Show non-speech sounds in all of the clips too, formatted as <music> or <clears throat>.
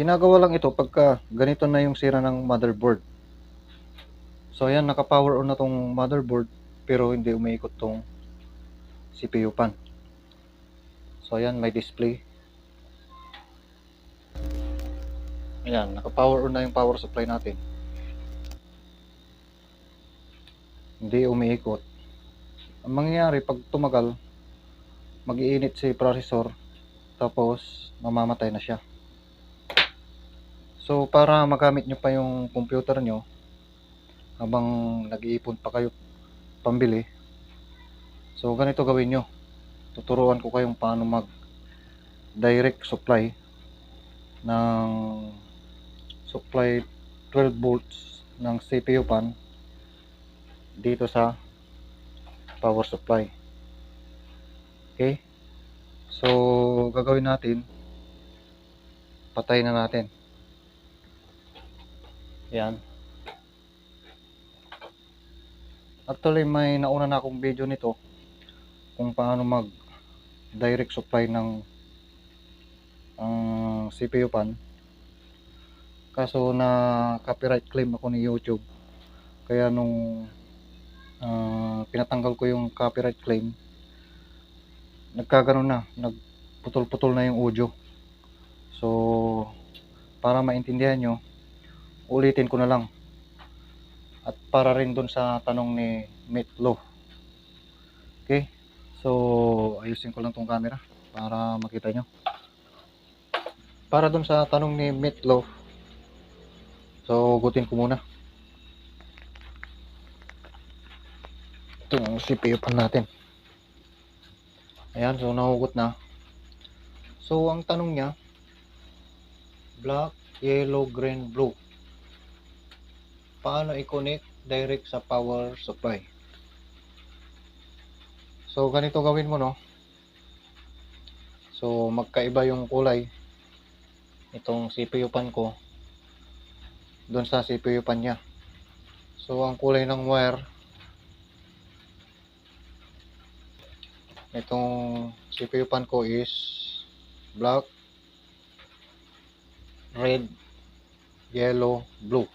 Ginagawa lang ito pagka ganito na yung sira ng motherboard. So ayan, naka-power on na tong motherboard pero hindi umiikot tong CPU pan. So ayan, may display. Ayan, naka-power on na yung power supply natin. Hindi umiikot. Ang mangyayari pag tumagal, mag-iinit si processor tapos mamamatay na siya. So para magamit nyo pa yung computer nyo habang nag-iipon pa kayo pambili. So ganito gawin nyo. Tuturuan ko kayong paano mag direct supply ng supply 12 volts ng CPU pan dito sa power supply. Okay? So, gagawin natin, patay na natin. Yan. Actually, may nauna na akong video nito kung paano mag direct supply ng ang CPU pan. Kaso na copyright claim ako ni YouTube. Kaya nung ah, pinatanggal ko yung copyright claim, nagkaganon na, nagputol-putol na yung audio. So, para maintindihan nyo, ulitin ko na lang. At para rin dun sa tanong ni Meatloaf. Okay? So, ayusin ko lang tong camera para makita nyo. Para dun sa tanong ni Meatloaf, so, gutin ko muna. Ito yung CPU pan natin. Ayan, so nahugot na. So, ang tanong niya, black, yellow, green, blue. Paano i-connect direct sa power supply? So, ganito gawin mo, no? So, magkaiba yung kulay itong CPU pan ko doon sa CPU pan niya. So, ang kulay ng wire itong CPU pan ko is black, red, yellow, blue.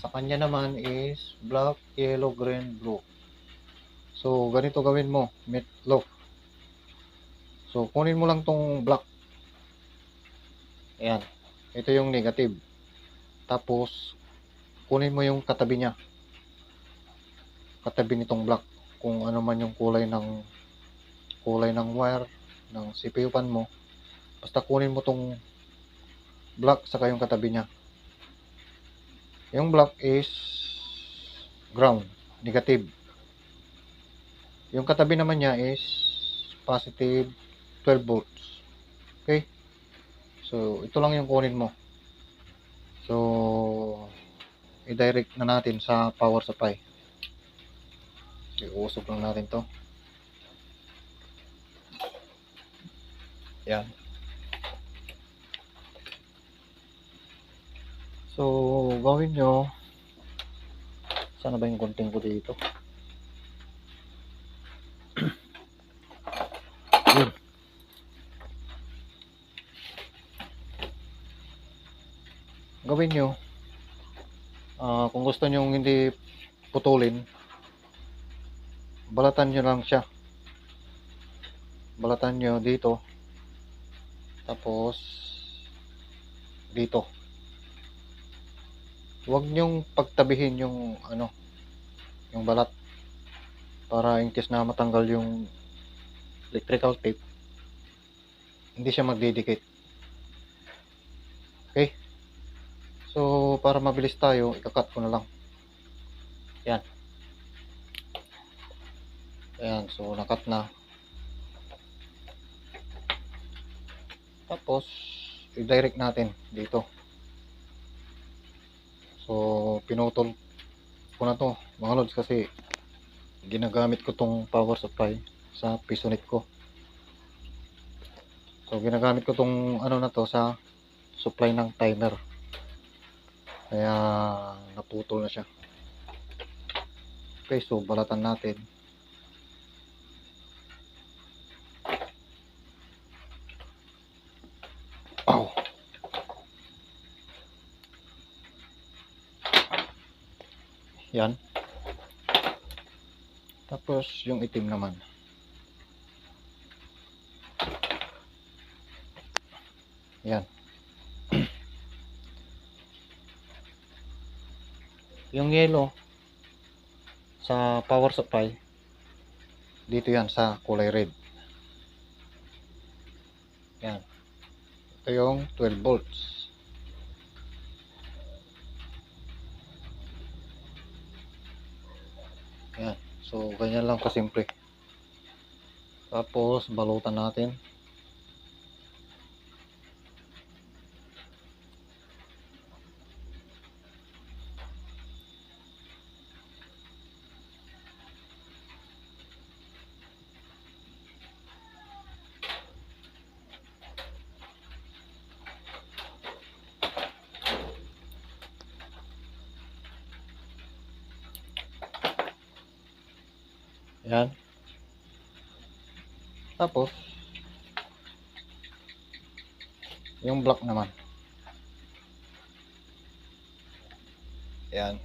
Sa kanya naman is black, yellow, green, blue. So, ganito gawin mo, meatloaf. So, kunin mo lang tong black. Ayan. Ito yung negative. Tapos, kunin mo yung katabi niya. Katabi nitong black kung ano man yung kulay ng kulay ng wire ng CPU pan mo basta kunin mo tong black saka yung katabi niya yung black is ground negative. Yung katabi naman niya is positive 12 volts. Okay? So ito lang yung kunin mo. So i-direct na natin sa power supply. Iusog lang natin to. Yan. So, gawin nyo. Sana ba yung konting ko dito? <clears throat> Yun. Gawin nyo. ah kung gusto nyo hindi putulin, balatan nyo lang siya balatan nyo dito tapos dito huwag nyong pagtabihin yung ano yung balat para in case na matanggal yung electrical tape hindi siya magdidikit okay so para mabilis tayo ikakat ko na lang yan Ayan, so nakat na. Tapos, i-direct natin dito. So, pinutol ko na to, mga lods, kasi ginagamit ko tong power supply sa pisonet ko. So, ginagamit ko tong ano na to sa supply ng timer. Kaya, naputol na siya. Okay, so balatan natin. Yan. Tapos, yung itim naman. Yan. <clears throat> yung yellow sa power supply dito yan sa kulay red. Yan. Ito yung 12 volts. Yan. So, ganyan lang kasimple. Tapos, balutan natin. Yan. Tapos, yung black naman. Yan.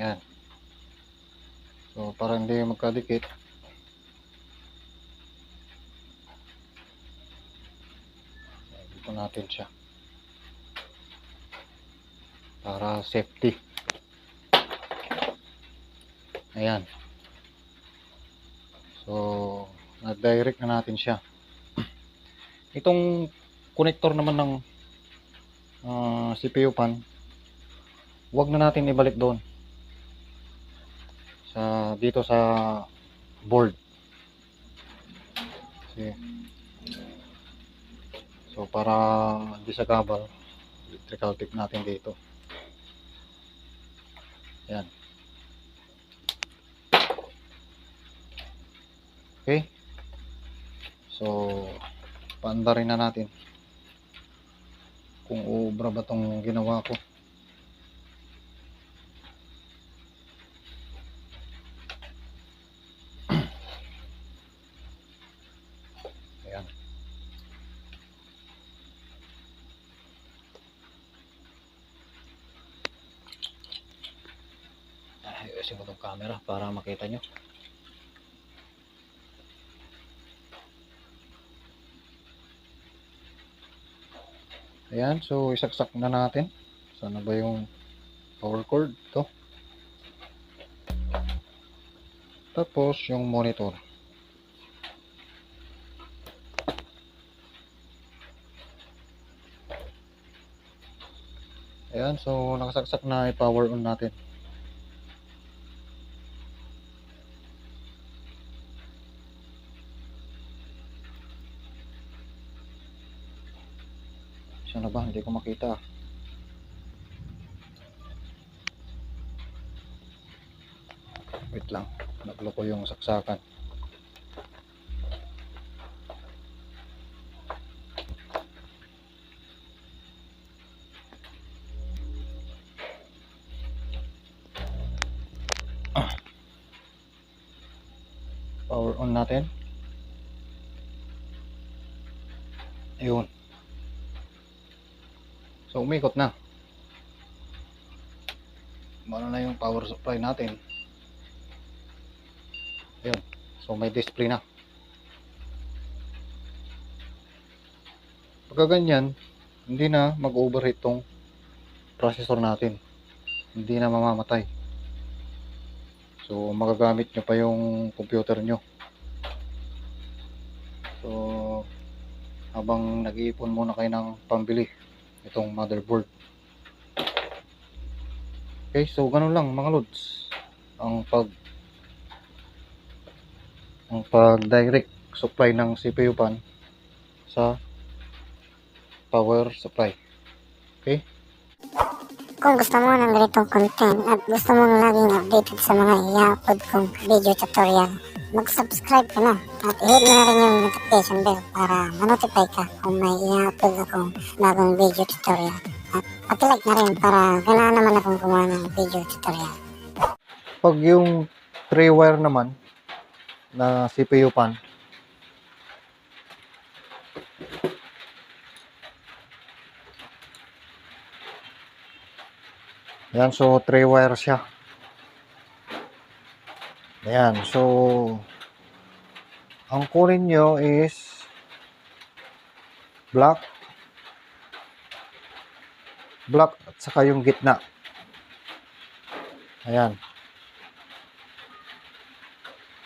Yan. So, para hindi magkadikit. Dito natin siya. Para safety. Ayan. So, na-direct na natin siya. Itong connector naman ng ah, CPU pan, wag na natin ibalik doon sa dito sa board. Kasi, so para hindi sa gabal, electrical tape natin dito. Yan. Okay. So, paanda rin na natin kung uubra ba tong ginawa ko. Ayan. Ah, Ayusin ko tong camera para makita nyo. Ayan, so isaksak na natin. Sana ba yung power cord? Ito. Tapos yung monitor. Ayan, so nakasaksak na i-power on natin. Sana ba? Hindi ko makita. Wait lang. Nagloko yung saksakan. Power on natin. Ayun. So umikot na. Ano na yung power supply natin. Ayun. So may display na. Pagka ganyan, hindi na mag-overheat tong processor natin. Hindi na mamamatay. So magagamit nyo pa yung computer nyo. So habang nag-iipon muna kayo ng pambili itong motherboard. Okay, so ganun lang mga lods. Ang pag ang pag direct supply ng CPU pan sa power supply. Kung gusto mo ng ganitong content at gusto mong laging updated sa mga i-upload kong video tutorial, mag-subscribe ka na at i-hit mo na rin yung notification bell para ma-notify ka kung may i-upload akong bagong video tutorial. At pag-like na rin para ganahan naman akong gumawa ng video tutorial. Pag yung 3 wire naman na CPU pan, Yan, so 3 wire siya. Ayan, so ang kunin nyo is black black at saka yung gitna. Ayan.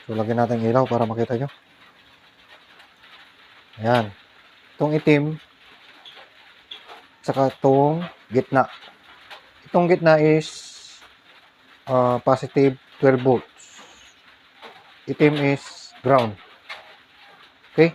So, lagyan natin ilaw para makita nyo. Ayan. Itong itim, saka itong gitna. Itong gitna is uh, positive 12 volts. Itim is ground. Okay?